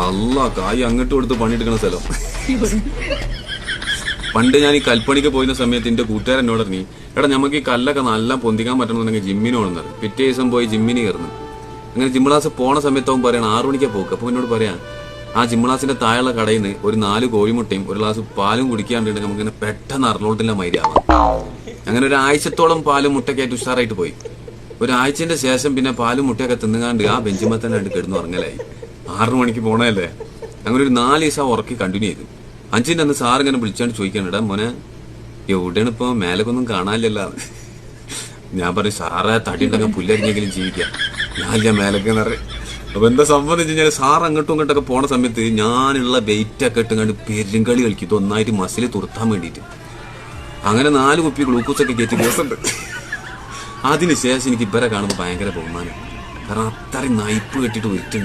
അല്ല കായ് അങ്ങോട്ട് കൊടുത്ത് പണിയെടുക്കണ സ്ഥലം. പണ്ട് ഞാൻ ഈ കൽപ്പണിക്ക് പോയിരുന്ന സമയത്ത് എന്റെ കൂട്ടുകാരൻ എന്നോട് എടാ നമുക്ക് ഈ കല്ലൊക്കെ നല്ല പൊന്തിക്കാൻ പറ്റണമെന്നുണ്ടെങ്കിൽ ജിമ്മിന് പോകണമെന്നത് പിറ്റേ ദിവസം പോയി ജിമ്മിന് കയറുന്നു. അങ്ങനെ ജിം ക്ലാസ് പോണ സമയത്ത് അവൻ പറയണം ആറു മണിക്കാ പോക്ക്. അപ്പൊ എന്നോട് പറയാം ആ ജിം ക്ലാസിന്റെ താഴെയുള്ള കടയിൽ നിന്ന് ഒരു നാല് കോഴിമുട്ടയും ഒരു ഗ്ലാസ് പാലും കുടിക്കാണ്ടിട്ട് നമുക്ക് ഇങ്ങനെ പെട്ടെന്ന് അറിഞ്ഞോട്ടില്ല മൈരാവാം അങ്ങനെ ഒരു ആഴ്ചത്തോളം പാലും മുട്ടയൊക്കെ ഉഷാറായിട്ട് പോയി. ഒരാഴ്ചന്റെ ശേഷം പിന്നെ പാലും മുട്ടയൊക്കെ തിന്നുകാണ്ട് ആ ബെഞ്ചിമത്തനായിട്ട് കിടന്നു ഉറങ്ങലായി. ആറു മണിക്ക് പോണല്ലേ അങ്ങനെ ഒരു നാല് ദിവസം ഉറക്കി കണ്ടിന്യൂ ചെയ്തു. അഞ്ചിന് അന്ന് സാർ ഇങ്ങനെ വിളിച്ചാണ്ട് ചോദിക്കാനിടാ മോനെ എവിടെയാണ് ഇപ്പൊ? മേലക്കൊന്നും കാണാനില്ലല്ലോ. ഞാൻ പറയും സാറേ തടി ഉണ്ടെങ്കിൽ പുല്ലരിഞ്ഞെങ്കിലും ജീവിക്കാം. ഞാനില്ല മേലക്കെന്ന് പറയും. അപ്പൊ എന്താ സംഭവം വെച്ച് കഴിഞ്ഞാൽ സാർ അങ്ങോട്ടും ഇങ്ങോട്ടൊക്കെ പോണ സമയത്ത് ഞാനുള്ള വെയിറ്റ് ഒക്കെ ഇട്ടുകൊണ്ട് പെരുങ്കളി കളിക്കും. ഇത് ഒന്നായിട്ട് മസിൽ തുറത്താൻ വേണ്ടിയിട്ട് അങ്ങനെ നാല് കുപ്പി ഗ്ലൂക്കോസ് ഒക്കെ കയറ്റി ദിവസമുണ്ട് അതിനുശേഷം എനിക്ക് ഇവരെ കാണുമ്പോൾ ഭയങ്കര ബഹുമാനം. കാരണം അത്രയും നയിപ്പ് കെട്ടിട്ട് വെയിറ്റ്